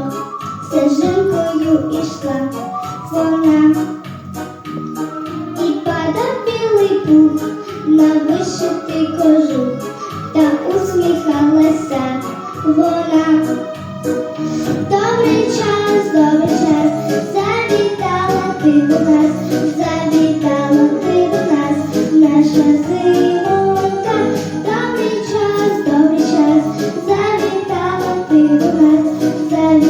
сніжок, стежинкою ішла вона. І падав білий пух на вишитий кожух, та усміхалася вона. Добрий час, добрий час, завітала ти до нас, завітала ти до нас, наша зимонька. Добрий час, добрий час, завітала ти до нас, завітала